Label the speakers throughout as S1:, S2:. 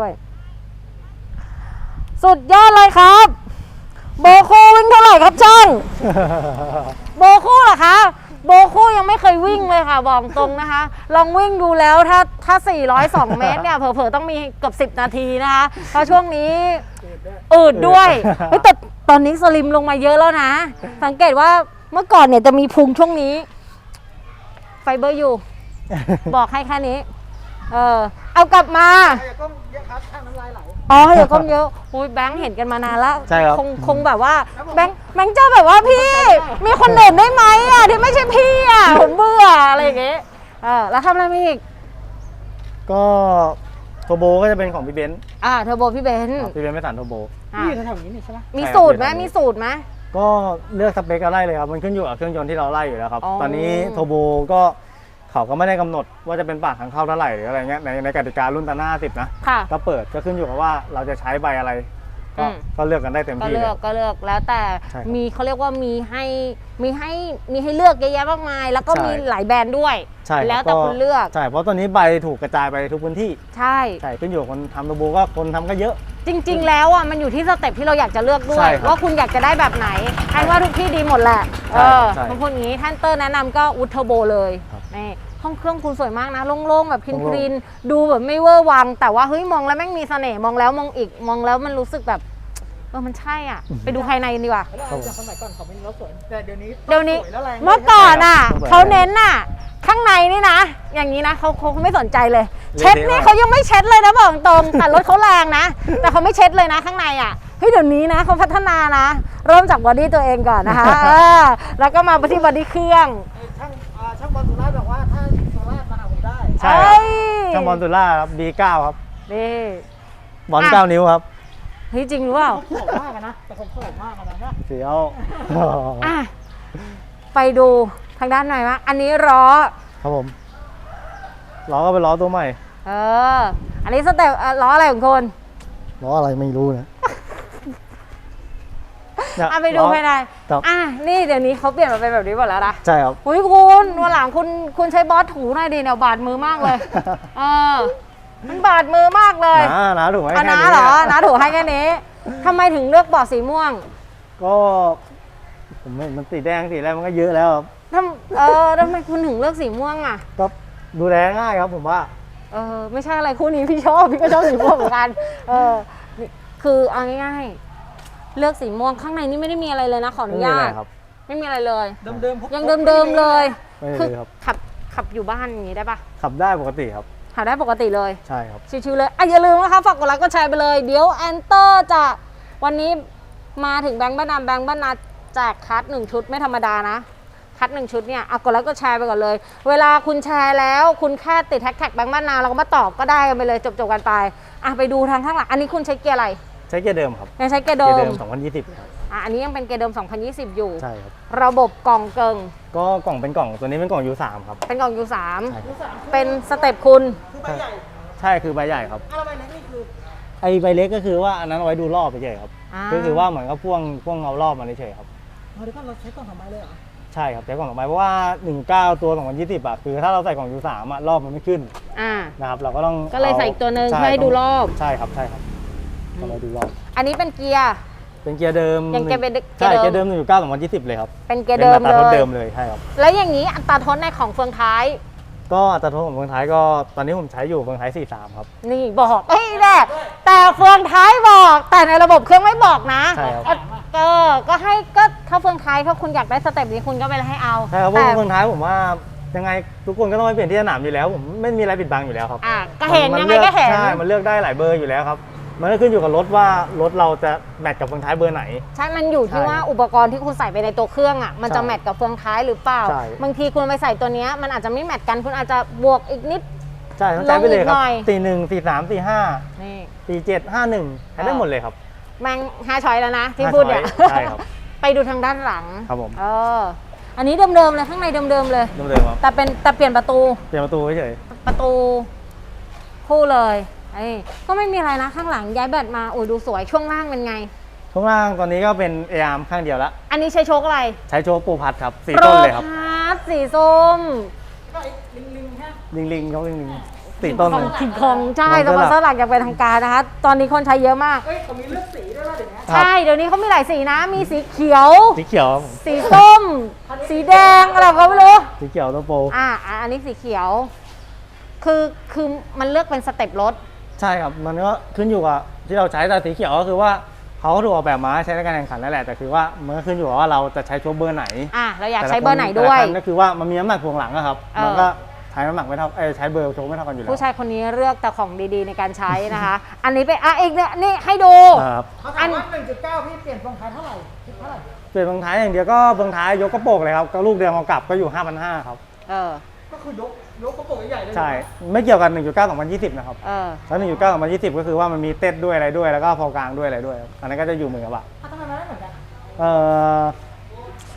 S1: ด้วย สุดยอดเลยครับ โบคู่วิ่งเท่าไหร่ครับช่าง โบคู่เหรอคะ โบคู่ยังไม่เคยวิ่งเลยค่ะ บอกตรงนะคะ ลองวิ่งดูแล้วถ้าถ้า 402 เมตรเนี่ย เผลอๆ ต้องมีเกือบ 10 นาทีนะคะเพราะช่วงนี้อืดด้วยเฮ้ยแต่ตอนนี้สลิมลงมาเยอะแล้วนะ สังเกตว่าเมื่อก่อนเนี่ยจะมีพุงช่วงนี้ ไฟเบอร์อยู่ บอกให้แค่นี้ เออเอากลับมา
S2: อย่าก้มเยอะครับข้างน้ำลายไหล
S1: อ๋ออย่าก้มเยอะโอ้ยแบงค์เห็นกันมานานแล้ว
S3: ใช่ครับ
S1: คงคงแบบว่าแบงค์แบงค์เจ้าแบบว่าพี่ มีคนเด่นได้ไหมอะที่ไม่ใช่พี่อะผมเบื่ออะไรอย่างเงี้ยเออแล้วทำอะไรมาอีก
S3: ก็โทโบก็จะเป็นของพี่เบนซ์
S1: อ่าเทอร์โบพี่เบนซ์
S3: ครับพี่เบนซ์ไม่สันโทโบ
S1: อะ
S2: นี่อยู่แถวๆนี้นี่ใช่ไหม
S1: มีสูตรไหมมีสูตรไหม
S3: ก็เลือกสเปคก็ไล่เลยครับ มันขึ้นอยู่กับเครื่องยนต์ที่เราไล่อยู่แล้วครับ
S1: อ๋อ
S3: ตอนนี้โทโบก็ เขาก็ไม่ได้กำหนดว่าจะเป็นปากทางเข้าเท่าไหร่หรืออะไรเงี้ยในในกติการุ่นตาหน้าสิบนะ
S1: ค่ะ
S3: ก็เปิดก็ขึ้นอยู่กับว่าเราจะใช้ใบอะไร ก็
S1: อืม
S3: ก็เลือกกันได้เต็ม
S1: ก็
S3: ที่
S1: เลื
S3: เล
S1: อก
S3: ย
S1: ก็เลือกแล้วแต่
S3: ใช่ครับ
S1: มีเขาเรียกว่ามีให้มีให้มีให้เลือกเยอะแยะมากมาย แล้วก็
S3: ใช่
S1: มีหลายแบรนด์ด้วย
S3: ใช่รับ
S1: แล้วแต่คุณเลือก
S3: ใช่เพราะตอนนี้ใบถูกกระจายไปทุกพื้นที่
S1: ใช่
S3: ใช่ขึ้นอยู่กับคนทำโทโบก็คนทำก็เยอะ
S1: จริง ๆ แล้วอะมันอยู่ที่สเต็ปที่เราอยากจะเลือกด้ว
S3: ใช่
S1: ย
S3: ครับ
S1: ว่าคุณอยากจะได้แบบไหนอันว่าทุกที่ดีหมดแหละ
S3: ใช่
S1: เออ
S3: ใช่
S1: บางคนอย่างนี้ท่านเตอร์แนะนำก็อุทเทอร์โบเลย
S3: ครับ
S1: นี่ห้องเครื่องคุณสวยมากนะโล่งๆแบบค
S3: โล่
S1: ลี
S3: ง
S1: นๆดูแบบไม่เวอร์วัง แต่ว่าเฮ้ยมองแล้วแม่งมีเสน่ห์มองแล้วมองอีกมองแล้วมันรู้สึกแบบเออมันใช่อะ ไปดูภายในกันดีกว่า
S2: แล้วจากสมัยก่อนเขาไม่มีรถสวยแต่เดี๋ยวนี้
S1: เดี๋ยวนี้
S2: สแล้วแรง
S1: เมื่อก่อนอะ
S3: ต้องสวย
S1: เขาเน้นน่ะ ข้างในนี่นะ อย่างนี้นะเขาเขาไม่สนใจเลย
S3: เละ
S1: เช็ด
S3: เทะ
S1: นี่
S3: มาก
S1: เขายังไม่เช็ดเลยนะบอกตรง แต่รถเขาแรงนะ แต่เขาไม่เช็ดเลยนะข้างในอะเฮ้ยเดี๋ยวนี้นะเขาพัฒนานะ เริ่มจากบอดี้ตัวเองก่อนนะคะเออแล้วก็มาไปที่บอดี้เครื่อง
S3: ใช่
S1: เอ้ย
S3: ช่างบอลตุล่าครับ B9 ครับ
S1: นี่
S3: บอล
S1: อะ
S3: 9นิ้วครับ
S1: เฮ้ยจริงหรือเปล่า
S2: เขาโผล่มากอะนะแต่ผมโผล่มากอะนะเนี่ย
S3: เสียว
S1: อะไปดูทางด้านไหนวะอันนี้ล้อ
S3: ครับผมล้อก็เป็นล้อตัวใหม่
S1: เออ อันนี้สเต็ปเอ่อล้ออะไรของคุณ
S3: ล้ออะไรไม่รู้นะ เนี่ย
S1: อะไปดู
S3: ล้อ
S1: ภายใน
S3: ครับ
S1: อะนี่เดี๋ยวนี้เขาเปลี่ยนมาเป็นแบบนี้หมดแล้วนะ
S3: ใช่ครับ
S1: อุ้ยคุณวันหลังคุณคุณใช้บอสถูหน่อยดิเนี่ยบาดมือมากเลยเออมันบาดมือมากเลย
S3: นะนะถูกไหม
S1: อะ
S3: แค่
S1: นะ
S3: นี้
S1: เหรอนะถูให้แค่นี้ทำไมถึงเลือกบอดสีม่วง
S3: ก็ผมไม่มันสีแดงสีอะไรมันก็เยอะแล้วครับ
S1: ทำเออทำไมคุณถึงเลือกสีม่วงอะ
S3: ก็ดูแลง่ายครับผมว่า
S1: เออไม่ใช่อะไรคู่นี้พี่ชอบพี่ก็ชอบสีม่วงเหมือนกัน เออนี่คือเอาง่ายๆ เลือกสีม่วงข้างในนี่ไม่ได้มีอะไรเลยนะขออนุญา
S3: ไม่มี
S1: ต
S3: อะไรครับ
S1: ไม่มีอะไรเลย
S2: เดิมๆพวก
S1: ยังเดิมๆเลย
S3: ไม่มี
S1: คือ
S3: เลยครับ
S1: ขับขับอยู่บ้านอย่างนี้ได้ปะ
S3: ขับได้ปกติครับ
S1: ขับได้ปกติเลย
S3: ใช่ครับ
S1: ชิวๆเลยอะอย่าลืมนะคะฝากกดไลค์กดแชร์ไปเลย เดี๋ยวแอนเตอร์จะวันนี้มาถึงแบงค์บ้านนาแบงค์บ้านนาแจกคัดหนึ่งชุดไม่ธรรมดานะ คัดหนึ่งชุดเนี่ยเอากดไลค์กดแชร์ไปก่อนเลย เวลาคุณแชร์แล้ว คุณแค่ติดแฮชแท็กแบงค์บ้านนาเราก็มาตอบก็ได้กันไปเลยจบๆกันไปอะไปดูทางข้างหลังอันนี้คุณใช้เกียร์อะไร
S3: ใช้เกียร์เดิมครับ
S1: ยังใช้เกียร์เดิ
S3: เกียร์
S1: ม
S3: เดิม2020ครับ
S1: อะอันนี้ยังเป็นเกียร์เดิม 2020 อยู่
S3: ใช่ครับ
S1: ระบบกล่องเกิง
S3: ก็กล่องเป็นกล่องตัวนี้เป็นกล่อง U3 ครับ
S1: เป็นกล่อง U3
S3: ใช่ครับ
S1: เป็นสเต็ปคุณ
S2: คือใบใหญ่
S3: ใช่คือใบใหญ่ครับ
S2: อ้าวแล้วใบเล็กนี่คือ
S3: ไอใบเล็กก็คือว่าอันนั้นเอาไว้ดูรอบเฉยๆครับ
S1: อ่า
S3: ก็คือว่าเหมือนกับพ่วงพ่วงเงารอบมาเฉยๆครับ
S2: เอาเดี๋ยวก่อนเราใช้กล่องสองใบเลยเหรอ
S3: ใช่ครับใช้กล่องต่อไปเพราะว่า 19 ตัว 2020อะคือถ้าเราใส่กล่อง U3 อะรอบมันไม่ขึ้น
S1: อ่า
S3: นะครับเราก็ต้อง
S1: ก็เลยใส่อีกตัวหนึ่ง
S3: ช่
S1: เพื่อให้ดูรอบ
S3: ใช่ครับใช่ครับ ก็เลยดูรอบ
S1: อันนี้เป็นเกียร์
S3: เป็นเกียร์เดิม
S1: ยังเกียร์เป็นเกียร์
S3: ใช่
S1: เดิม
S3: เกียร์เดิม19 2020เลยครับ
S1: เป็นเกียร์เดิม
S3: ป็นอัตรา
S1: เล
S3: ทด
S1: ย
S3: เดิมเลยใช่ครับ
S1: แล้วอย่างนี้อัตราทดในของเฟืองท้าย
S3: ก็อัตราทดของเมืองไทยก็ตอนนี้ผมใช้อยู่เมืองไทย43ครับ
S1: นี่บอกเอ้ยแน่แต่เฟืองท้ายบอกแต่ในระบบเครื่องไม่บอกนะ
S3: ใช่ครับ
S1: เออก็ให้ก็ถ้าเฟืองท้ายถ้าคุณอยากได้สเต็ปนี้คุณก็ไปให้เอา
S3: ใช่ครับเพราะ
S1: แต่
S3: ว่าเมืองไทยผมว่ายังไงทุกคนก็ต้องไปเปลี่ยนที่สนามอยู่แล้วผมไม่มีอะไรปิดบังอยู่แล้วครับ
S1: อะก็เห็น
S3: มั
S1: ยังไง
S3: ลือ
S1: ก็เห็น
S3: ใช่มันเลือกได้หลายเบอร์อยู่แล้วครับ มันก็ขึ้นอยู่กับรถว่ารถเราจะแมทกับเมืองไทยเบอร์ไหน
S1: ใช่ มันอยู่ที่
S3: ใช่
S1: ว่าอุปกรณ์ที่คุณใส่ไปในตัวเครื่องอะ มันจะ
S3: ใช่
S1: แมทกับเฟืองท้ายหรือเปล่า
S3: ใช่
S1: บางทีคุณไปใส่ตัวเนี้ยมันอาจจะไม่แมทกัน คุณอาจจะบวกอีกนิด
S3: ใช่ต้องใช้ไปเลยครั
S1: ลงอีกหน่อย
S3: บสี่หนึ่งสี่สามสี่ห้า
S1: นี่
S3: สี่เจ็ดห้าหนึ่งใช้ได้หมดเลยครับ
S1: แมงห้าช้อยแล้วนะที่
S3: ห้า
S1: พูดเนี่ย
S3: ช้อยใช่ครับ
S1: ไปดูทางด้านหลัง
S3: ครับผม
S1: เอออันนี้เดิมๆเลยข้างในเดิมๆเลย
S3: เดิมๆครับ
S1: แต่เป็นแต่เปลี่ยนประตู
S3: เปลี่ยนประตูเฉย
S1: ประตู คู่เลย ไอ้ก็ไม่มีอะไรนะข้างหลังย้ายแบตมาโอ้ยดูสวยช่วงล่างเป็นไง
S3: ช่วงล่างตอนนี้ก็เป็นเออาร์มข้างเดียวละ
S1: อันนี้ใช้โชคอะไร
S3: ใช้โชว์ปูพัดครับสีต้นเลยครับ
S1: โปรพาร์ทสีส้ม
S2: ก็ไอ้ลิงลิงๆฮะ
S3: ลิงลิงเขาลิงลิง
S1: ค
S3: สีต้นหนึ่ง
S1: ขิงคองใช่
S3: ส
S1: ส
S3: ป
S1: ป
S3: อ
S1: อนน
S3: เซ
S1: เซ
S3: อ
S1: อ
S3: ร์
S1: ร์หลักอย่างเป็นทางการนะคะ ตอนนี้คนใช้เยอะมาก
S2: เฮ้ยเขามีเลือกสีด้วยว่าเดี๋ยวนี้
S3: ครับ
S1: ใช่เดี๋ยวนี้เขามีหลายสีนะ มีสีเขียว
S3: สีเขียวครับผม
S1: สีส้ม สีแดงอะไรก็ไม่รู้
S3: สีเขียวตัวโปร
S1: อ่าอะอันนี้สีเขียว คือคือมันเลือกเป็นสเต็ปรถ
S3: ใช่ครับ มันก็ขึ้นอยู่กับที่เราใช้แต่สีเขียวก็คือว่าเขาก็ถูกออกแบบมาให้ใช้ในการแข่งขันนั่นแหละแต่คือว่ามันก็ขึ้นอยู่กับว่าเราจะใช้โชว์เบอร์ไหน
S1: อะเราอยาก
S3: แต่ละ
S1: ใช้เบอร์ไหน
S3: ค
S1: ด้วย
S3: แต่ละคันก็คือว่ามันมีน้ำหนักถ่วงหลังอะครับ
S1: เออ
S3: มันก็ใช้น้ำหนักไม่เท่าเอ้ยใช้เบอร์โชว์ไม่เท่ากันอยู่แล้ว
S1: ผู้ชายคนนี้เลือกแต่ของดีๆในการใช้นะคะ อันนี้เป็นอะอีกเนี่ยนี่ให้ดู
S3: ครับ
S2: เขาถามว่า1.9 พี่เปลี่ยนฟองท้ายเท่าไหร่คิดเท่าไหร่
S3: เปลี่ยนเบืองท้ายอย่างเดียวก็เบืองท้ายยกกระโปรงเลยครับก็ลูกเดียวเอากลับก็อยู่5,500ครับ
S1: เออ
S2: ก็คือยก ยกกระโปรงใหญ่ๆเลย
S3: ใช่ ไม่เกี่ยวกัน1.9 2020 นะครับ
S1: เออ
S3: แล้ว1.9 2020 ก็คือว่ามันมีเต้นด้วยอะไรด้วย แล้วก็พอกลางด้วยอะไรด้วยครับอันนั้นก็จะอยู่เหมือนกับว่า
S2: อะทำไมมันไม่เหมือนกัน
S3: เออ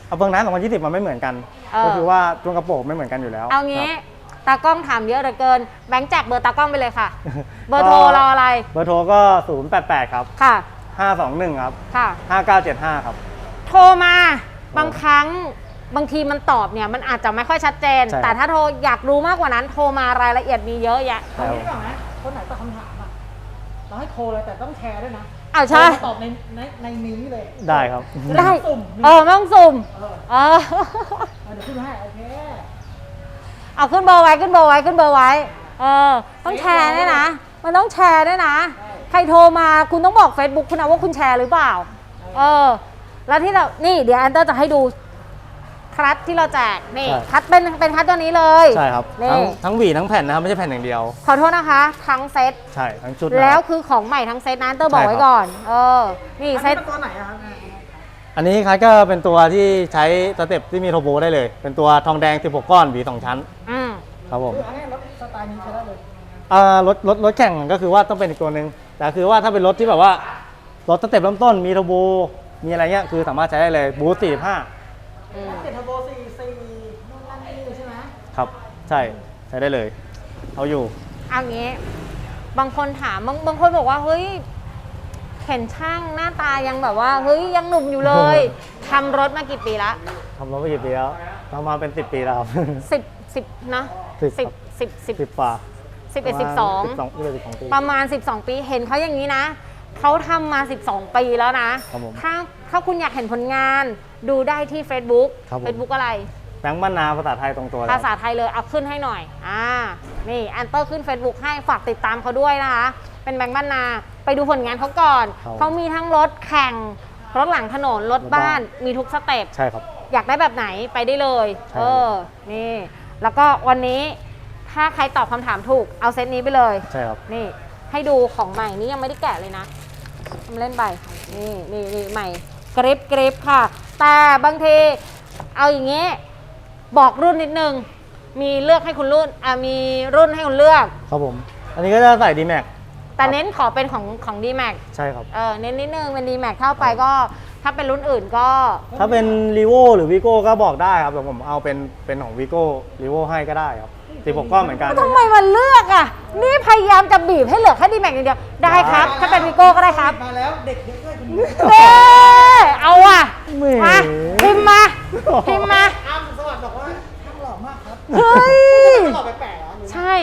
S3: เอาเบืองท้าย2020 มันไม่เหมือนกัน
S1: เออ
S3: ก็คือว่าตัวกระโปรงไม่เหมือนกันอยู่แล้ว
S1: เอางี้
S3: ครับ
S1: ตากล้องถามเยอะเหลือเกิน แบงค์แจกเบอร์ตากล้องไปเลยค่ะ เบอร์โทรรออะไร
S3: เบอร์โทรก็ 088 ครับ
S1: ค่ะ
S3: 521 ครับ
S1: ค่ะ
S3: 5975 ครับ
S1: โทรมาบางครั้ง บางทีมันตอบเนี่ยมันอาจจะไม่ค่อยชัดเจน
S3: ใช่
S1: แต่ถ้าโทรอยากรู้มากกว่านั้นโทรมารายละเอียดมีเยอะแยะ
S2: ตรงนี้ก่อนนะคนไหนตอบคำถามอะ เราให้โทรเลยแต่ต้องแชร์ด้วยนะ
S1: อ้าวใช่
S2: โทรมาตอบในในในนี้เลย
S3: ได้ครับ
S1: ได้
S2: สุ่ม
S1: เออไม่ต้องสุ่ม
S2: เออ
S1: เออ
S2: เอาเดี๋ยวขึ้นให้โอเค
S1: เอาขึ้นเบอร์ไว้ขึ้นเบอร์ไว้ขึ้นเบอร์ไว้ เออ ต้องแชร์ด้วยนะ มันต้องแชร์ด้วยนะ ใครโทรมาคุณต้องบอก Facebook คุณนะว่าคุณแชร์หรือเปล่า เออ แล้วที่เรานี่เดี๋ยวแอนเตอร์จะให้ดู คลัตที่เราแจกนี่
S3: ใช่
S1: คลัตเป็นเป็นคลัตตัวนี้เลย
S3: ใช่ครับ
S1: นี่
S3: ทั้งทั้งหวีทั้งแผ่นนะครับไม่ใช่แผ่นอย่างเดียว
S1: ขอโทษนะคะ ทั้งเซต
S3: ใช่ทั้งชุดนะครับ
S1: แล้วคือของใหม่ทั้งเซตนะแอนเตอร์บอกไว้
S3: ใช่ครับ
S1: ก่อน เออ นี่
S2: อัน
S1: เซ
S2: นี้
S1: ต
S2: เป็นตัวไหนอะครับ
S3: อันนี้ครับก็เป็นตัวที่ใช้สเต็ปที่มีโทโบได้เลย เป็นตัวทองแดง 16 ก้อนหวีสองชั้น
S1: อืม
S3: ครับผม
S2: คืออันนี้รถสไตล์นี้ใช้ได้เลย
S3: อ่ารถรถรถแข่งก็คือว่าต้องเป็นอีกตัวหนึ่งแต่คือว่าถ้าเป็นรถที่แบบว่ารถสเต็ปเริ่มต้นมีโทโบมีอะไรเงี้ยคือสามารถใช้ได้เลยบูสต์45
S1: อืม
S2: เปลี่ยนเทอร์โบ4 4นู่นนั่นนี่ใช่ไหม
S3: ครับ ใช่ใช้ได้เลย เอาอยู่
S1: เอางี้ บางคนถามบางบางคนบอกว่าเฮ้ยเห็นช่างหน้าตายังแบบว่า เฮ้ยยังหนุ่มอยู่เลยทำรถมากี่ปีละ
S3: ทำรถมากี่ปีแล้วทำมาเป็น 10 ปีแล้วครับ
S1: สิบสิบนะ
S3: สิบ
S1: สิบสิบสิบ
S3: สิบกว่า
S1: สิบเอ็ดสิบสอง
S3: สิบสองสิบสองปี
S1: ประมาณ 12 ปี เห็นเขาอย่างนี้นะ เขาทำมา 12 ปีแล้วนะ
S3: ครับผม
S1: ถ้าถ้าคุณอยากเห็นผลงานดูได้ที่ Facebook
S3: ครับผม
S1: Facebook อะไร
S3: แบงค์บ้านนาภาษาไทยตรงตัวเลย
S1: ภาษาไทยเลยเอาขึ้นให้หน่อย อ่า นี่แอนเตอร์ขึ้น Facebook ให้ฝากติดตามเขาด้วยนะคะ เป็นแบงค์บ้านนา ไปดูผลงานเขาก่อน
S3: ครับ
S1: เขามีทั้งรถแข่ง รถหลังถนน รถบ้านมีทุกสเต็ป
S3: ใช่ครับ
S1: อยากได้แบบไหนไปได้เลย
S3: ใช่
S1: เออ นี่ แล้วก็วันนี้ถ้าใครตอบคำถามถูก เอาเซตนี้ไปเลย
S3: ใช่ครับ
S1: นี่ ให้ดูของใหม่นี่ยังไม่ได้แกะเลยนะ ทำเล่นไปนี่นี่นี่ใหม่กริปกริปค่ะ แต่บางทีเอาอย่างงี้ บอกรุ่นนิดนึง มีเลือกให้คุณรุ่นอ่ามีรุ่นให้คุณเลือก
S3: ครับผม อันนี้ก็จะใส่ d m a x
S1: แต่เน้นขอเป็นของของ d m a x
S3: ใช่ครับ
S1: เออเน้นนิดนึงเป็น d m a x เข้าไปก็ ถ้าเป็นรุ่นอื่นก็
S3: ถ้าเป็น r ีโวหรือ v ีโก้ก็บอกได้ครับแต่ผมเอาเป็นเป็นของ v ีโก้รีโวให้ก็ได้ครับ16ก้อนเหมือนกัน
S1: ทำไมมันเลือกอะ นี่พยายามจะบีบให้เหลือแค่ d m a x อย่างเดียว ได้ครับ ถ้าเป็นวิโก้ก็ได้ครับ
S2: มาแล้วเด็กเยอะด้วยคนนี้
S1: เด้เอาอะ
S3: แหม
S1: มาพิมพ์มาพิมพ์มา
S2: อ้ามสวัสดิ์บอกว่าช่างหล่อมากครับ
S1: เฮ้ย
S2: หล่อแปลกๆเหรอหรือ
S1: ใช่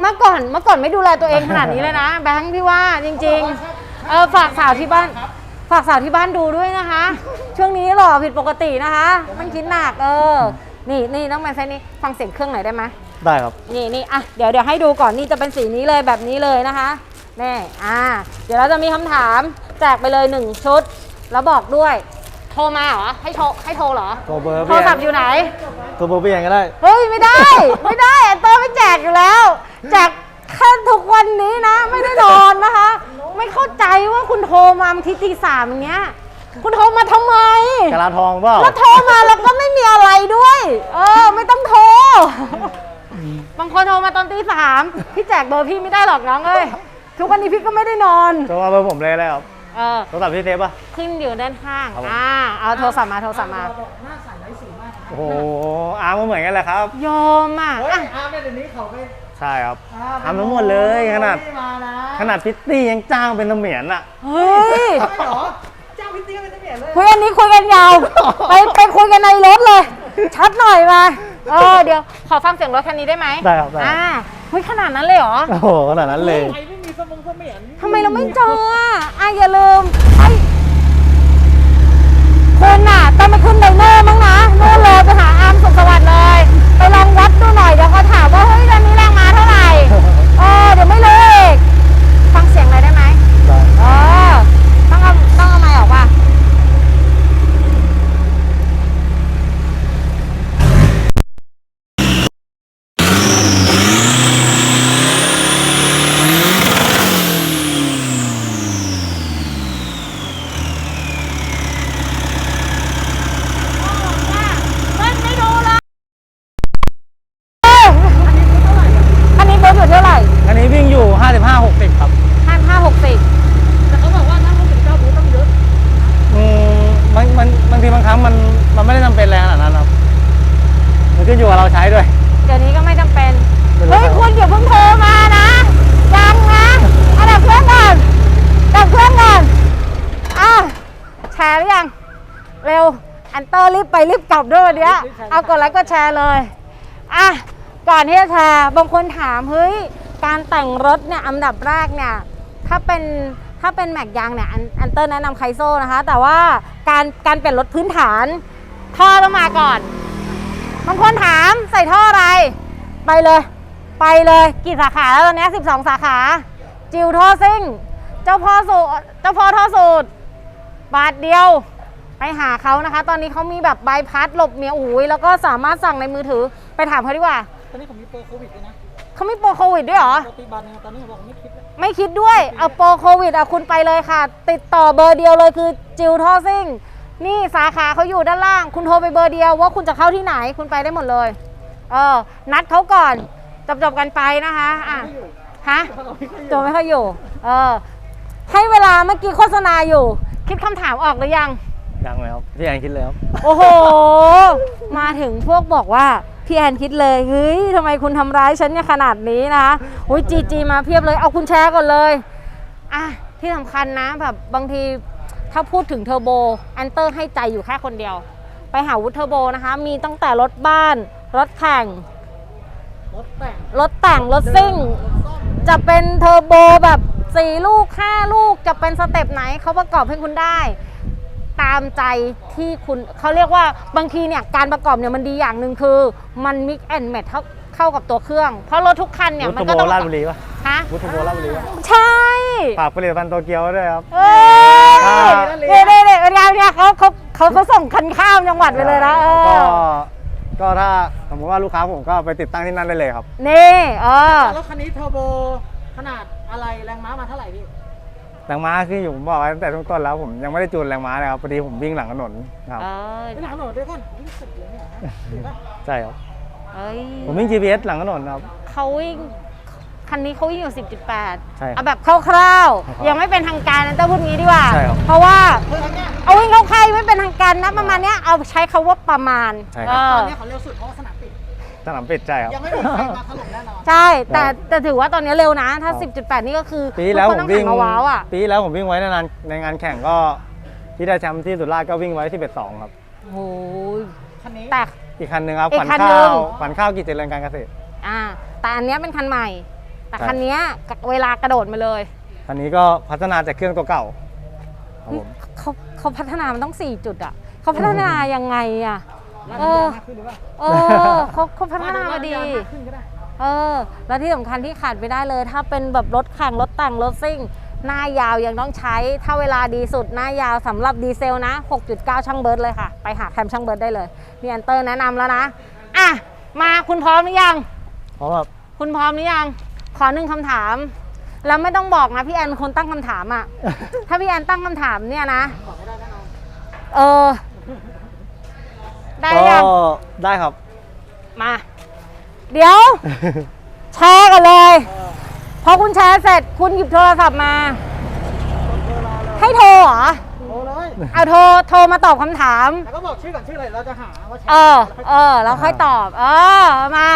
S1: เมื่อก่อน เมื่อก่อนไม่ดูแลตัวเองขนาดนี้เลยนะ แบงค์พี่ว่าจริงๆ เออฝากสาวที่บ้าน ฝากสาวที่บ้านดูด้วยนะคะ ช่วงนี้หล่อผิดปกตินะคะ มันคิดหนักเออ นี่นี่น้องแมนเซนนี่ฟังเสียงเครื่องหน่อยได้ไหม
S3: ได้ครับ
S1: นี่นี่อะเดี๋ยวเดี๋ยวให้ดูก่อนนี่จะเป็นสีนี้เลยแบบนี้เลยนะคะนี่อ่า เดี๋ยวเราจะมีคำถามแจกไปเลยหนึ่งชุด แล้วบอกด้วย โทรมาเหรอ ให้โทรให้โทรเหรอ
S3: ตัวเบอร์
S1: โทรศัพท์อยู่ไหน
S3: ตัวเบอร์เปลี่ยนก็ได้
S1: เฮ้ย ไม่ได้ ไม่ได้แอนเตอร์ไม่แจกอยู่แล้วแจกแค่ทุกวันนี้นะ ไม่ได้นอนนะคะ ไม่เข้าใจว่าคุณโทรมาบางทีตีสามอย่างเงี้ย คุณโทรมาทำไม
S3: กะลาทองเปล่า
S1: แล้วโทรมาแล้วก็ไม่มีอะไรด้วย เออ ไม่ต้องโทร บางคนโทรมาตอนตีสามพี่แจกเบอร์พี่ไม่ได้หรอกน้องเอ้ยทุกวันนี้พี่ก็ไม่ได้นอน
S3: ตัวเบอร์ผมเลยแล้ว
S1: เออ
S3: โทรศัพท์ที่เทปป่ะ
S1: ขึ้นอยู่ด้านข้าง
S3: ครับผม
S1: อ่าเอาโทรศัพท์มาโทรศัพท์มา
S2: เราบอกหน้าใสไร้สีมากครับ
S3: โอ้โหอาร์มก็เหมือนกันแหละครับ
S1: โยมอะ
S2: เฮ้ย
S1: อะ
S2: อาร์มเนี่ยเดี๋ยวนี้เขาไป
S3: ใช่ครับ
S2: อาร์
S3: ทำทั้งหมดเลยขนาด
S2: ไม่มานะ
S3: ขนาดพิตตี้ยังจ้างเป็นเสมียนอะ
S1: เฮ้ย
S2: ใช่เหรอเจ้าพิตตี้ก็เป็นเสมียนเลย
S1: คุยอันนี้คุยกันยาว ไปไปคุยกันในรถเลย ชัดหน่อยมา เออเดี๋ยวขอฟังเสียงรถคันนี้ได้ไหม
S3: ได้ครับได้
S1: อ่าเฮ้ยขนาดนั้นเลยเหรอ
S3: โอ้โหขนาดนั้นเลย
S2: ไอ้ไม่มีสมองสมเหม็น
S1: ทำไมเราไม่เจออะอะอย่าลืมไอ้คุณน่ะต้องไปขึ้นไดเนอร์มั้งนะนู่นเลยไปหาอาร์มสุขสวัสดิ์เลย ไปลองวัดดูหน่อยเดี๋ยวเขาถามว่าเฮ้ยตอนนี้แรงม้าเท่าไหร่เออเดี๋ยวไม่รู้อีกฟังเสียงเลยได้ไหม เออต้องเอาต้องเอาไม้ออกป่ะ ไม่ดูเลยอันนี้เบอร์อยู่เท่าไหร่
S3: อันนี้วิ่งอยู่ 55 60 ครับ
S1: ห้าห้าหกสิบ
S2: แต่เขาบอกว่าถ้าเขาถึงเก้าบูธต้องเยอะ
S3: อืมมันมันบางทีบางครั้งมันมันไม่ได้จำเป็นแรงขนาดนั้นครับ มันขึ้นอยู่กับเราใช้ด้วย
S1: เดี๋ยวนี้ก็ไม่จำเป็น
S3: ไม่รู้
S1: เฮ้ย
S3: ครับ
S1: คุณอย่าเพิ่งโทรมานะ ยังนะเอาดับเครื่องก่อนดับเครื่องก่อนอะแชร์หรือยัง เร็ว อั นเตอร์รีบไปรีบกลับด้วยวันเนี้ยเอากดไลค์ก็แชร์เลยอะก่อนที่จะแชร์บางคนถามเฮ้ยการแต่งรถเนี่ยอันดับแรกเนี่ยถ้าเป็นถ้าเป็นแม็กยางเนี่ยอันอันเตอร์แนะนำไคโซนะคะ แต่ว่าการการเปลี่ยนรถพื้นฐานท่อต้องมาก่อนบางคนถามใส่ท่ออะไร ไปเลย ไปเลยกี่สาขาแล้วตอนนี้ 12 สาขา จิวท่อซิ่ง เจ้าพ่อสูตรเจ้าพ่อท่อสูตร บาทเดียว ไปหาเขานะคะ ตอนนี้เขามีแบบใบพัดหลบเมียอุ้ยแล้วก็สามารถสั่งในมือถือไปถามเขาดีกว่า
S2: ตอนนี้ผมมีโปรโควิดเลยนะ
S1: เขามีโปรโควิดด้วยเหรอ
S2: ปกติบัตรเนี่ยตอนนี้ผมบอกไม่คิดแล้ว
S1: ไม่คิดด้วย เอาโปรโควิดเอาคุณไปเลยค่ะ ติดต่อเบอร์เดียวเลยคือจิวท่อซิ่งนี่สาขาเขาอยู่ด้านล่าง คุณโทรไปเบอร์เดียวว่าคุณจะเข้าที่ไหนคุณไปได้หมดเลย เออ นัดเขาก่อนจบจบๆกันไปนะคะอะฮะตัวไม่ค่อยอยู่ เออ ให้เวลาเมื่อกี้โฆษณาอยู่ คิดคำถามออกหรือยัง
S3: ยังเลยครับพี่แอนคิดเลยครับ
S1: โอ้โห มาถึงพวกบอกว่า พี่แอนคิดเลยเฮ้ยทำไมคุณทำร้ายฉันเนี่ยขนาดนี้นะอุ้ยจีจีมาเพียบเลยเอาคุณแชร์ก่อนเลยอะที่สำคัญนะแบบบางทีถ้าพูดถึงเทอร์โบแอนเตอร์ให้ใจอยู่แค่คนเดียว ไปหาวุฒเทอร์โบนะคะ มีตั้งแต่รถบ้าน รถแข่ง
S2: รถแต่ง
S1: รถแต่ง รถซิ่ง
S2: รถซ่อม
S1: จะเป็นเทอร์โบแบบ 4 ลูก 5 ลูกจะเป็นสเต็ปไหนเขาประกอบให้คุณได้ ตามใจที่คุณเขาเรียกว่าบางทีเนี่ยการประกอบเนี่ยมันดีอย่างหนึ่งคือ มันมิกแอนแมทเข้าเข้ากับตัวเครื่อง เพราะรถทุกคันเนี่ย
S3: วุ
S1: มัน
S3: ฒ
S1: ก็
S3: โบ
S1: ต้อง
S3: ราชบุรีป่ะ
S1: ฮะ
S3: วุฒโบราชบุรีป่ะ
S1: ใช่
S3: ฝากผลิตภัณฑ์โตเกียวไว้ด้วยครับ
S1: เอ้ย
S3: อ่า
S1: เนี่ยเนี่ยเนี่ยเป็นไงเนี่ยเขาเขาเขาเขาส่งคันข้ามจังหวัดไปเลยนะเอ
S3: ก็
S1: อ
S3: ก็ถ้าสมมติว่าลูกค้าผมก็ไปติดตั้งที่นั่นได้เลยครับ
S1: นี่เออ
S2: แล้วคันนี้เทอร์โบขนาดอะไรแรงม้ามาเท่าไหร่พี่
S3: แรงม้าขึ้นอยู่ผมบอกไว้ตั้งแต่ต้นๆแล้วผมยังไม่ได้จูนแรงม้าเลยครับพอดีผมวิ่งหลังถนนครับ
S1: เออ
S2: เป็นหลังถนนด้วยก่อนวิ่งสุดเลยเนี่ยเห็นปะ
S3: ใช่ครับ
S1: เอ้ย
S3: ผมวิ่ง GPS หลังถนนครับ
S1: เขาวิ่งคันนี้เขาวิ่งอยู่ 10.8
S3: ใช่ครับ
S1: เอาแบบคร่าวๆ
S3: คร่าวๆ
S1: ยังไม่เป็นทางการนะต้องพูดงี้ดีกว่า
S3: ใช่ครับ
S1: เพราะว่า
S2: เฮ้ยอันเนี้ย
S1: เอาวิ่งเข้าใครไม่เป็นทางการนะประมาณเนี้ยเอาใช้คาว่าประมาณ
S3: ใช่ครับ
S1: เอ
S2: ตอ
S1: อน
S2: นี้เขาเร็วสุดเพราะว่าสนามปิด
S3: สนามปิดใช่ครับ
S2: ยังไม่มีใครมาถล่มแน่นอน
S1: ใช่ แต่แต่ถือว่าตอนนี้เร็วนะ ถ้า
S3: ครับ
S1: 10.8 นี่ก็คือ
S3: ปีแล้ว
S1: ทุก
S3: ผ
S1: คน
S3: ม
S1: ต้อง
S3: วิ่ง
S1: หันมาว้าวอะ
S3: ปีแล้วผมวิ่งไว้ในงานในงานแข่งก็ที่ได้แชมป์ที่สุราษฎร์ก็วิ่งไว้ที่เบ็ดสองครับ
S1: โอ้ย
S2: คันนี้
S1: แต่
S3: อีกคันหนึ่งครับ
S1: อีก
S3: ขวัญ
S1: คัน
S3: ข้า
S1: หนึ่ง
S3: วขวัญข้าวกิจเจริญการเกษตร
S1: อ่า แต่อันเนี้ยเป็นคันใหม่ แต่
S3: ใช่
S1: คันเนี้ยเวลากระโดดมาเลย
S3: คันนี้ก็พัฒนาจากเครื่องตัวเก่าครับผม
S1: เขาเขาพัฒนามันต้อง 4 จุดอะเขาพัฒนายังไงอะ
S2: ร้าน
S1: เอ
S2: น้ำ
S1: อ
S2: ยางมากขึ้นหรือเปล่า
S1: เออเขาเขาพัฒนามาดี
S2: ร้นน้ำยงมากขึ้นก็ได้
S1: เออ แล้วที่สำคัญที่ขาดไม่ได้เลย ถ้าเป็นแบบรถแข่งรถแต่งรถซิ่ง หน้ายาวยังต้องใช้ ถ้าเวลาดีสุดหน้ายาวสำหรับดีเซลนะ 6.9 ช่างเบิร์ดเลยค่ะ ไปหาแคมช่างเบิร์ดได้เลยมีอันเตอร์แนะนำแล้วนะ อะ มาคุณพร้อมหรือยัง
S3: เพราะว่า
S1: คุณพร้อมหรือยัง ขอหนึ่งคำถาม แล้วไม่ต้องบอกนะพี่แอนเป็นคนตั้งคำถามอะ ถ้าพี่แอนตั้งคำถามเนี่ยนะ
S2: บอกไม่ได้แน่นอน
S1: เออ ได้
S3: ก็
S1: ยัง
S3: ได้ครับ
S1: มา เดี๋ยว แชร์กันเลย พอคุณแชร์เสร็จคุณหยิบโทรศัพท์มา ให้โทรเหรอ
S2: โทรเลย
S1: เอาโทรโทรมาตอบคำถาม
S2: แล้วก็บอกชื่อก่อนชื่ออะไรเราจะหาว่าแชร์
S1: เออ เออ แล้วค่อยตอบ เออ มา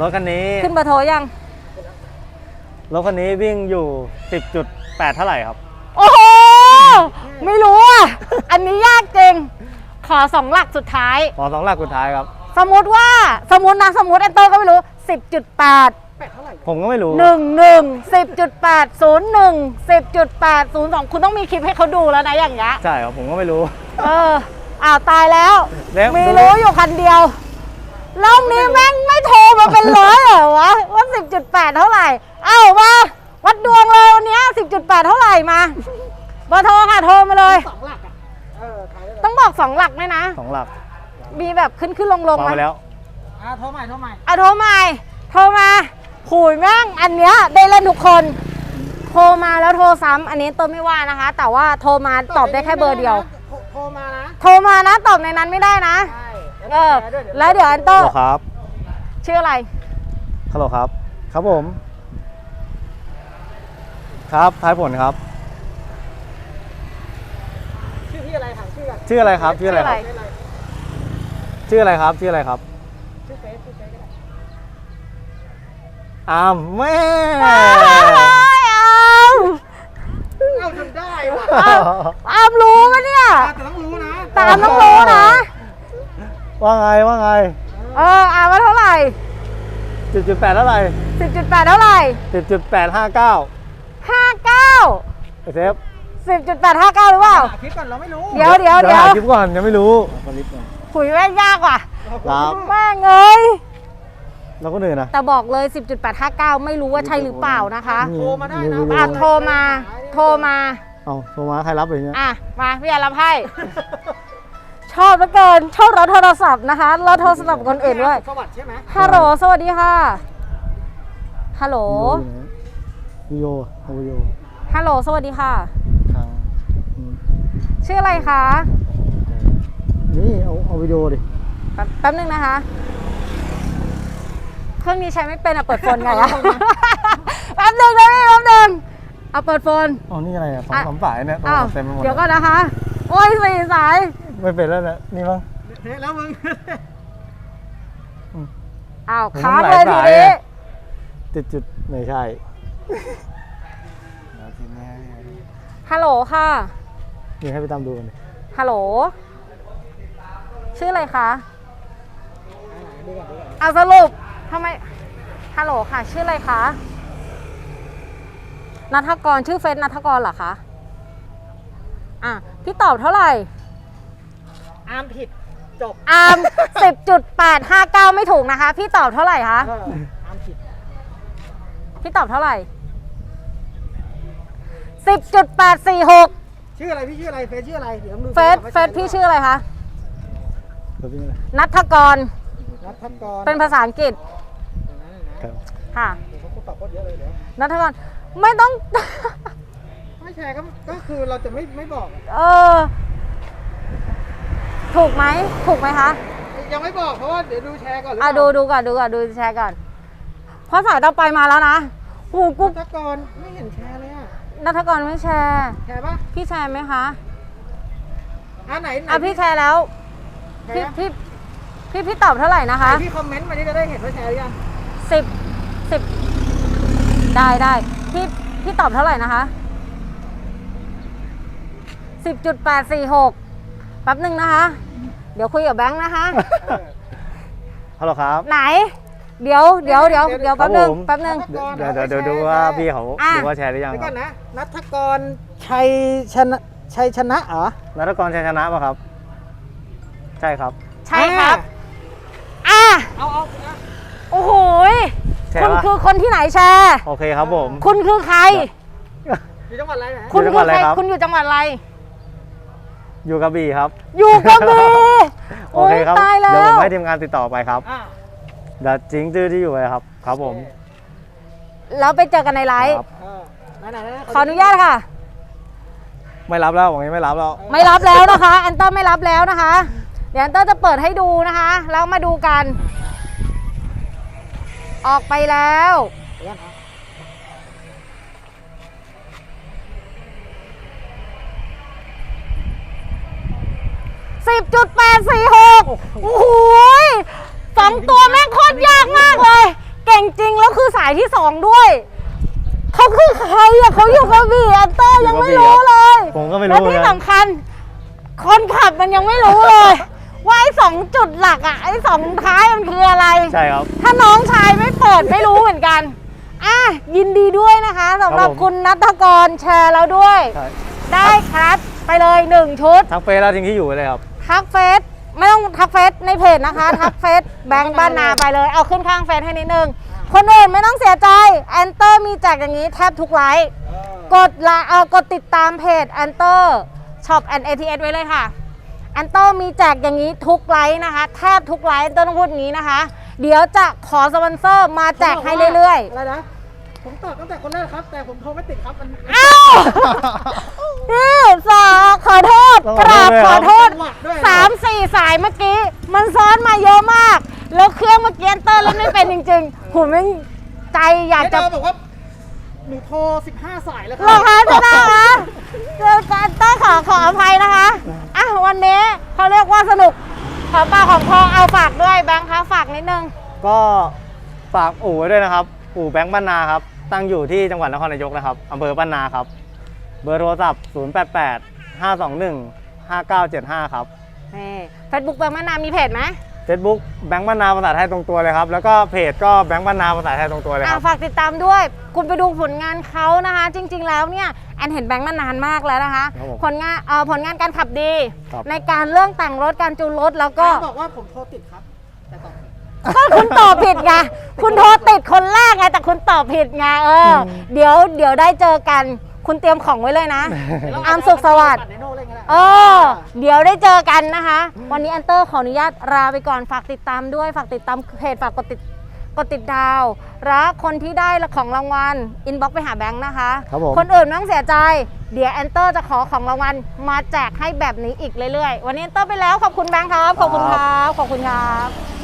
S3: รถคันนี้
S1: ขึ้นเบอร์โทรยัง
S3: รถคันนี้วิ่งอยู่ 10.8 เท่าไหร่ครับ
S1: โอ้โห ไม่รู้อะ อันนี้ยากจริง ขอสองหลักสุดท้าย
S3: ขอสองหลักสุดท้ายครับ
S1: สมมติว่าสมมตินะสมมติแอนเตอร์ก็ไม่รู้ 10.8
S2: แปดเท่าไหร่
S3: ผมก็ไม่รู้
S1: หนึ่งหนึ่งสิบจุดแปดศูนย์หนึ่งสิบจุดแปดศูนย์สองคุณต้องมีคลิปให้เขาดูแล้วนะอย่างเงี้ย
S3: ใช่ครับ ผมก็ไม่รู้
S1: เอออ้าวตายแล้ว
S3: แล้ว
S1: มีรู้อยู่คันเดียวรอบนี้แม่งไม่โทรมาเป็นร้อยเหรอวะว่าสิบจุดแปดเท่าไหร่เอ้ามาวัดดวงเลยวันเนี้สิบจุดแปดเท่าไหร่มาเบอร์โทรค่ะโทรมาเลย
S2: สองหลักอะ เออ ขายได้เลย
S1: ต้องบอกสองหลักด้วยนะ
S3: สองหลัก
S1: มีแบบขึ้นขึ้นลงลง
S3: วาง
S1: ไหม
S3: ไปแล้ว
S2: อ่าโทรใหม่โทรใหม่
S1: อะโทรใหม่โทรมาหูยแม่งอันเนี้ยได้เล่นทุกคน โทรมาแล้วโทรซ้ำอันนี้เติมไม่ว่านะคะ แต่ว่าโทรมาตอบได้แค่เบอร์เดียว
S2: โทรโทรมานะ
S1: โทรมานะตอบในนั้นไม่ได้นะ
S2: ใช่
S1: เออ
S2: แชร์ด้วย
S1: แล้วเดี๋ยวอันโต
S3: ฮัลโหลครับ
S1: ชื่ออะไร
S3: ฮัลโหลครับ ครับผม ครับท้ายผลครับ
S2: ชื่ อที่อะไรถามชื่อกัน
S3: ชื่ออะไรครับชื่ออะไรครับ
S1: ชื่ออะไร
S3: ชื่ออะไรครับชื่ออะไรครับ
S2: ชื่อเฟซชื่อเฟซก็ได้
S3: อามแม่
S1: อ้าว
S2: เอาจนได้ว่ะ
S1: อ้าวอ้าวรู้ปะเนี่ย
S2: แต่ต้องรู้นะ
S1: ตามต้องรู้นะ
S3: ว่าไงว่าไง
S1: เอออ่านว่าเท่าไหร่
S3: จุดจุดแปดเท่าไหร่
S1: 10.8เท่าไหร่
S3: จุดจุดแปดห้าเก้า
S1: 59
S3: ไอเซฟ
S1: 10.859 หรือเปล่า
S2: หาคลิปก่อนเราไม่รู้
S1: เดี๋ยวเดี๋ยวเดี๋ยว
S3: หาคลิปก่อนยังไม่รู้เอาลิฟต์ก่อน
S1: หุยแม่งยากว่ะ
S3: ครับ
S1: แม่งเอ้ย
S3: แล้วก็เหนื่อยนะ
S1: แต่บอกเลย 10.859 ไม่รู้ว่าใช่หรือเปล่านะคะ
S2: โทรมาได้นะ
S1: อะโทรมา โทรมา
S3: เอาโทรมาใครรับอย่างเงี้ย
S1: อะ มาพี่อารับให้ ชอบเหลือเกิน ชอบรับโทรศัพท์นะคะรับโทรศัพท์คนอื่นด้วย
S2: สวัสดิ์ใช่ไหม
S1: ฮัลโหลสวัสดีค่ะฮัลโหล
S3: วิโยเอาวิโย
S1: ฮัลโหลสวัสดีค่ะ
S3: ทางอืม
S1: ชื่ออะไรคะ
S3: นี่เอาเอาวิดีโอดิ
S1: แป๊บแป๊บนึงนะคะ เครื่องนี้ใช้ไม่เป็นอะเปิดโฟนไงอะแป๊บนึงนะพี่แป๊บนึงเอาเปิดโฟน
S3: อ๋อนี่อะไรอะสอง
S1: อะ
S3: สามสายเนี่ย
S1: อ้าว
S3: เต็มไปหมด
S1: เดี๋ยวก่อนนะคะ โอ้ยสี่สาย
S3: ไม่เป็นแล้วเนี่ยนี่มั้ง
S2: เฮ้ยแล้วมึง
S1: อ้าว
S3: ผม
S1: ค้าง
S3: ห
S1: เล
S3: ลาย
S1: ยที
S3: สาย
S1: นี้
S3: อะ จุดจุดไม่ใช่เดี๋ยวทีนี้
S1: ฮัลโหลค่ะ
S3: นี่ให้ไปตามดูกันดิ
S1: ฮัลโหล ชื่ออะไรคะเอาสรุปทำไม ฮัลโหลค่ะ ชื่ออะไรคะ นัทกร ชื่อเฟซนัทกรเหรอคะ อะ พี่ตอบเท่าไหร่
S2: อาร์มผิดจบ
S1: อาร์มสิบจุดแปดห้าเก้าไม่ถูกนะคะ พี่ตอบเท่าไหร่คะ
S2: เอออาร์มผิด
S1: พี่ตอบเท่าไหร่สิบจุดแปดสี่หก
S2: ชื่ออะไรพี่ชื่ออะไรเฟซชื่ออะไรเดี๋ยวมึง
S1: เฟซเฟซพี่ชื่ออะไรคะ
S3: เดี๋ยวพี่อะไร
S1: นัทกร
S2: นัทกร
S1: เป็นภาษาอังกฤษ
S3: ครับ
S1: ค่ะ
S2: เดี๋ยวเขาตอบโคตรเยอะเลยเดี๋ยว
S1: นัทกรไม่ต้อง
S2: ไม่แชร์ก็ก็คือเราจะไม่ไม่บอกอะ
S1: เออ ถูกไหมถูกไหมคะ
S2: ยังไม่บอกเพราะว่าเดี๋ยวดูแชร์ก่อนหรือ
S1: อะ
S2: เป
S1: ดู
S2: ล่า
S1: ดูก่อนดูก่อนดูแชร์ก่อนเพราะสายต่อไปมาแล้วนะโอ้กู
S2: นัทกรไม่เห็นแชร์เลยอะ
S1: นัทกรไม่แชร์
S2: แชร์ปะ
S1: พี่แชร์ไหมคะ
S2: อะไหนไหน
S1: อะพี่แชร์แล้ว
S2: แช
S1: พี่
S2: ร์
S1: พี่พี่พี่ตอบเท่าไหร่นะคะ
S2: ไหนพี่คอมเมนต์มาที่จะได้เห็นว่าแชร์หรือยัง
S1: สิบสิบได้ได้พี่พี่ตอบเท่าไหร่นะคะสิบจุดแปดสี่หกแป๊บหนึ่งนะคะ เดี๋ยวคุยกับแบงค์นะคะ
S3: ฮัลโหลครับ
S1: ไหน เดี๋ยวเดี๋ยวเดี๋ยวเดี๋ยวแป๊บหนึ่ง
S3: ครับผม
S1: แป๊บหนึ่ง
S3: เดี๋ยวเดี๋ยวเดี๋ยวดูว่าพี่เขา
S1: อะ
S3: ดูว่าแชร์หรือยัง
S2: เดี๋ยว
S3: ค
S2: ก่
S3: รั
S2: อบนนะนัทกรชัยชนะชัยชนะเหรอ
S3: นัทกรชัยชนะป่ะครับ ใช่ครับ
S1: ใช่ครับ อะ
S2: เอาเอาเอา
S1: โอ้โหย
S3: แชร์
S1: คุณ
S3: ปะ
S1: คือคนที่ไหนแชร์
S3: โอเคครับผม
S1: คุณคือใคร
S2: อยู่จังหวัดอะไรนะ
S1: คุณ
S3: อยู่จัง
S1: คื
S3: หวั
S1: อ
S3: ดอะไร
S1: ใคร
S3: ครับ
S1: คุณอยู่จังหวัดอะไร
S3: อยู่กระบี่ครับ
S1: อยู่กระบี่
S3: โอเคครับ
S1: ตายแล้
S3: เดี๋ยวผ
S1: ว
S3: มให้ทีมงานติดต่อไปครับ
S2: อ่า
S3: เดี๋ยวจริงชื่อที่อยู่ไปครับ ครับผม
S1: แล้วไปเจอกันในไลฟ์
S3: ครับ
S2: เออไหนไหนไหน
S1: ขออนุญาตค่ะ
S3: ไม่รับแล้ววันนี้ไม่รับแล้ว
S1: ไม่รับแล้วนะคะแอนเตอร์ไม่รับแล้วนะคะ เดี๋ยวแอนเตอร์จะเปิดให้ดูนะคะแล้วมาดูกัน ออกไปแล้ว
S2: เดี๋ยวก่อนนะ
S1: 10.846โอ้โหย สองตัวแม่งโคตรยากมากเลย เก่งจริงแล้วคือสายที่สองด้วย เขาคือใครอะเขาอยู่กระบี่แอนเตอร์ยังไม่รู้เลย
S3: ผมก็ไม่รู้
S1: และ
S3: เหมือน
S1: ที่
S3: กัน
S1: สำคัญ คนขับมันยังไม่รู้เลย ว่าไอ้สองจุดหลักอะไอ้สองท้ายมันคืออะไร
S3: ใช่ครับ
S1: ถ้าน้องชายไม่เปิดไม่รู้เหมือนกันอะยินดีด้วยนะคะสำหรับ
S3: ครับผม
S1: คุณนัทกรแชร์แล้วด้วย
S3: ใช่
S1: ได้ครับไปเลยหนึ่งชุด
S3: ทั้งเฟซแล้วทิ้งที่อยู่เลยครับ
S1: ทักเฟซ ไม่ต้องทักเฟซในเพจนะคะ ทักเฟซแบงค์บ้านนาไปเลย เอาขึ้นข้างเฟซให้นิดนึง คนอื่นไม่ต้องเสียใจแอนเตอร์มีแจกอย่างนี้แทบทุกไลฟ์กดไลน์เออกดติดตามเพจแอนเตอร์ช็อปแอนเอทีเอสไว้เลยค่ะแอนเตอร์มีแจกอย่างนี้ทุกไลฟ์นะคะ แทบทุกไลฟ์ต้องพูดอย่างนี้นะคะ เดี๋ยวจะขอสปอนเซอร์มาแจกให้เรื่อยๆ
S2: อะไรนะ ผมตอบตั้งแต่คนแรกครับ แต่ผมโทรไม่ติดครับมัน
S1: อ้าวนี่สอขอโทษ
S3: ต้อง
S1: กราบ
S3: ข
S1: ข
S3: อ
S1: อ
S3: โท
S1: โท
S3: ษ
S1: ษ
S2: ด้วยด้วย
S1: สามสี่สายเมื่อกี้ มันซ้อนมาเยอะมาก แล้วเครื่องเมื่อกี้เตอร์เล่นไม่เป็นจริงๆผมไม่ใจอยาก
S2: เจ๊
S1: จะ
S2: ดาวบอกว่าหนูโทร 15 สายแล้วค
S1: รอ
S2: รั
S1: คะจะได้คะเจอกันเตอร์ขอขออภัยนะคะอะวันนี้เขาเรียกว่าสนุกขอปากของพองเอาฝากด้วยแบงค์คะฝากนิดนึง
S3: ก็ฝากอู่ไว้ด้วยนะครับ อู่แบงค์บ้านนาครับ ตั้งอยู่ที่จังหวัดนครนายกนะครับอำเภอบ้านนาครับ เบอร์โทรศัพท์ 088 521 5975 ครับ
S1: นี่เฟซบุ๊กแบงค์มะนาวมีเพจไหม
S3: Facebook แบงค์บ้านนาภาษาไทยตรงตัวเลยครับ แล้วก็เพจก็แบงค์บ้านนาภาษาไทยตรงตัวเลย
S1: อะ
S3: ครับ
S1: ฝากติดตามด้วย คุณไปดูผลงานเขานะคะ จริง ๆ แล้วเนี่ยแอนเห็นแบงค์มานานมากแล้วนะคะ
S3: ครับผม
S1: ผลงานเอ่อผลงานการขับดี
S3: ครับ
S1: ในการเรื่องแต่งรถการจูนรถแล้วก็
S2: บอกว่าผมโทรติดครับ แต่ตอบผิด
S1: ก็คุณตอบผิดไงคุณโทรติดคนแรกไงแต่คุณตอบผิดไงเออ เดี๋ยวเดี๋ยวได้เจอกัน คุณเตรียมของไว้เลยนะ อามสุขสวัสดิ์
S2: ปัดในโน่อะไรเงี้ย
S1: เออ เดี๋ยวได้เจอกันนะคะ วันนี้แอนเตอร์ขออนุญาตลาไปก่อนฝากติดตามด้วยฝากติดตามเพจฝากกดติดกดติดดาวและคนที่ได้ของรางวัลอินบ็อกไปหาแบงค์นะคะ
S3: ครับผม
S1: คนอื่นไม่ต้องเสียใจ เดี๋ยวแอนเตอร์จะขอของรางวัลมาแจกให้แบบนี้อีกเรื่อยๆ วันนี้แอนเตอร์ไปแล้วขอบคุณแบงค์ครับ ขอบคุณครับ ขอบคุณครับ